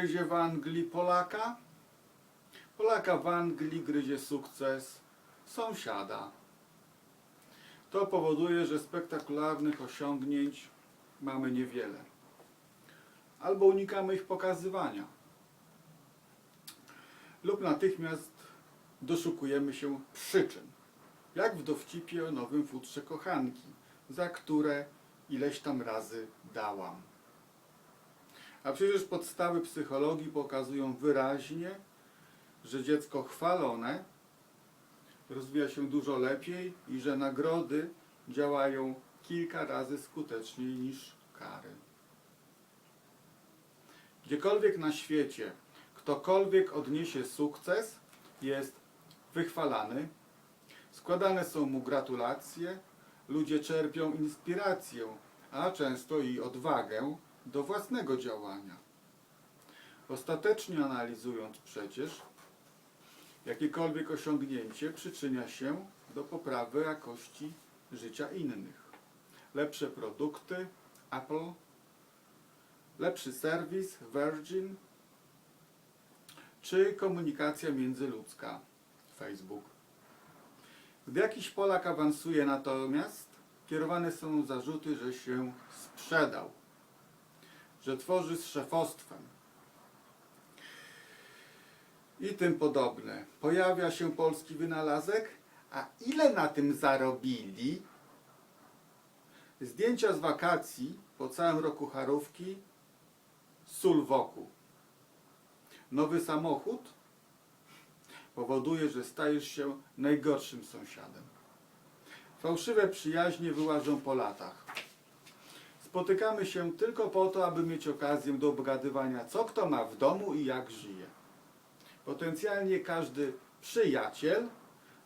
Gryzie w Anglii Polaka? Polaka w Anglii gryzie sukces sąsiada. To powoduje, że spektakularnych osiągnięć mamy niewiele. Albo unikamy ich pokazywania. Lub natychmiast doszukujemy się przyczyn. Jak w dowcipie o nowym futrze kochanki, za które ileś tam razy dałam. A przecież podstawy psychologii pokazują wyraźnie, że dziecko chwalone rozwija się dużo lepiej i że nagrody działają kilka razy skuteczniej niż kary. Gdziekolwiek na świecie ktokolwiek odniesie sukces, jest wychwalany, składane są mu gratulacje, ludzie czerpią inspirację, a często i odwagę do własnego działania. Ostatecznie analizując przecież, jakiekolwiek osiągnięcie przyczynia się do poprawy jakości życia innych. Lepsze produkty Apple, lepszy serwis Virgin, czy komunikacja międzyludzka Facebook. Gdy jakiś Polak awansuje natomiast, kierowane są zarzuty, że się sprzedał, że tworzy z szefostwem i tym podobne. Pojawia się polski wynalazek, a ile na tym zarobili? Zdjęcia z wakacji po całym roku charówki, sól wokół. Nowy samochód powoduje, że stajesz się najgorszym sąsiadem. Fałszywe przyjaźnie wyłażą po latach. Spotykamy się tylko po to, aby mieć okazję do obgadywania, co kto ma w domu i jak żyje. Potencjalnie każdy przyjaciel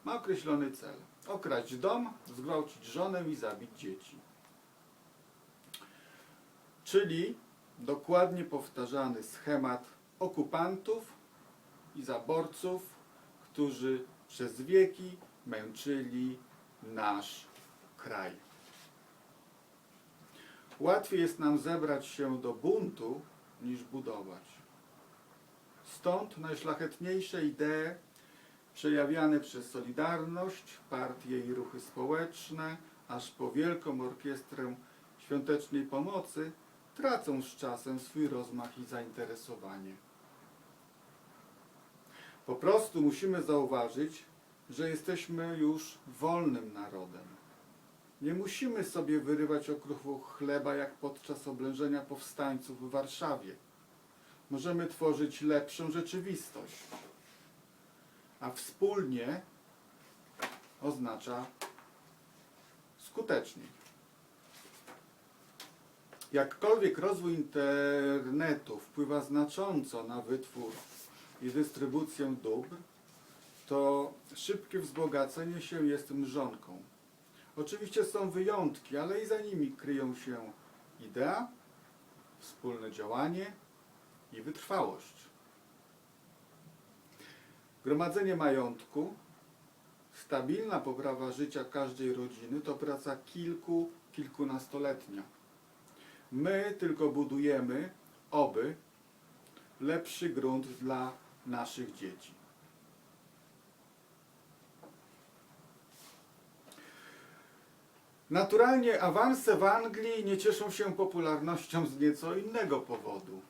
ma określony cel. Okraść dom, zgwałcić żonę i zabić dzieci. Czyli dokładnie powtarzany schemat okupantów i zaborców, którzy przez wieki męczyli nasz kraj. Łatwiej jest nam zebrać się do buntu niż budować. Stąd najszlachetniejsze idee przejawiane przez Solidarność, partie i ruchy społeczne, aż po Wielką Orkiestrę Świątecznej Pomocy tracą z czasem swój rozmach i zainteresowanie. Po prostu musimy zauważyć, że jesteśmy już wolnym narodem. Nie musimy sobie wyrywać okruchu chleba jak podczas oblężenia powstańców w Warszawie. Możemy tworzyć lepszą rzeczywistość. A wspólnie oznacza skuteczniej. Jakkolwiek rozwój internetu wpływa znacząco na wytwór i dystrybucję dóbr, to szybkie wzbogacenie się jest mrzonką. Oczywiście są wyjątki, ale i za nimi kryją się idea, wspólne działanie i wytrwałość. Gromadzenie majątku, stabilna poprawa życia każdej rodziny to praca kilku, kilkunastoletnia. My tylko budujemy, oby, lepszy grunt dla naszych dzieci. Naturalnie awanse w Anglii nie cieszą się popularnością z nieco innego powodu.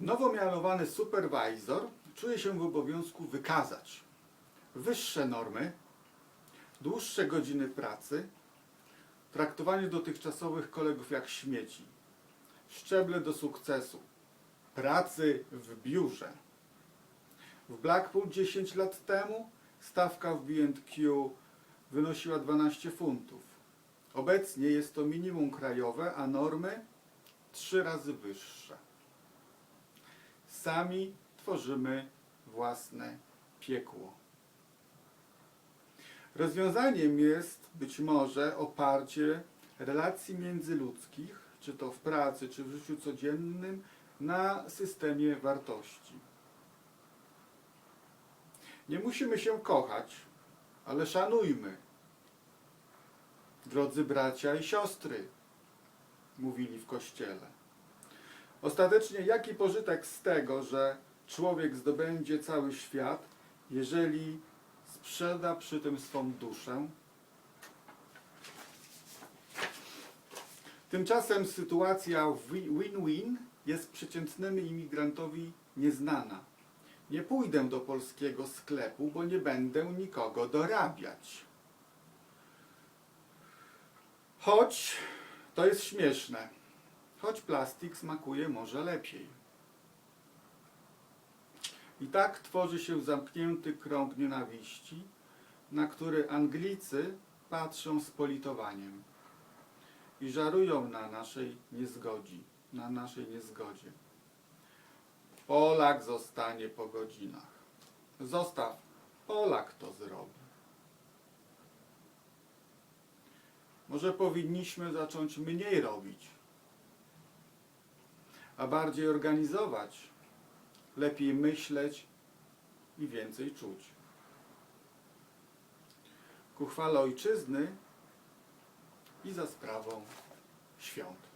Nowo mianowany supervisor czuje się w obowiązku wykazać wyższe normy, dłuższe godziny pracy, traktowanie dotychczasowych kolegów jak śmieci, szczeble do sukcesu, pracy w biurze. W Blackpool 10 lat temu stawka w B&Q wynosiła 12 funtów. Obecnie jest to minimum krajowe, a normy trzy razy wyższe. Sami tworzymy własne piekło. Rozwiązaniem jest być może oparcie relacji międzyludzkich, czy to w pracy, czy w życiu codziennym, na systemie wartości. Nie musimy się kochać, ale szanujmy. Drodzy bracia i siostry, mówili w kościele. Ostatecznie jaki pożytek z tego, że człowiek zdobędzie cały świat, jeżeli sprzeda przy tym swą duszę? Tymczasem sytuacja wi- win-win jest przeciętnemu imigrantowi nieznana. Nie pójdę do polskiego sklepu, bo nie będę nikogo dorabiać. Choć to jest śmieszne, choć plastik smakuje może lepiej. I tak tworzy się zamknięty krąg nienawiści, na który Anglicy patrzą z politowaniem i żarują na naszej niezgodzi, na naszej niezgodzie. Polak zostanie po godzinach. Zostaw, Polak to zrobi. Może powinniśmy zacząć mniej robić, a bardziej organizować, lepiej myśleć i więcej czuć. Ku chwale ojczyzny i za sprawą świąt.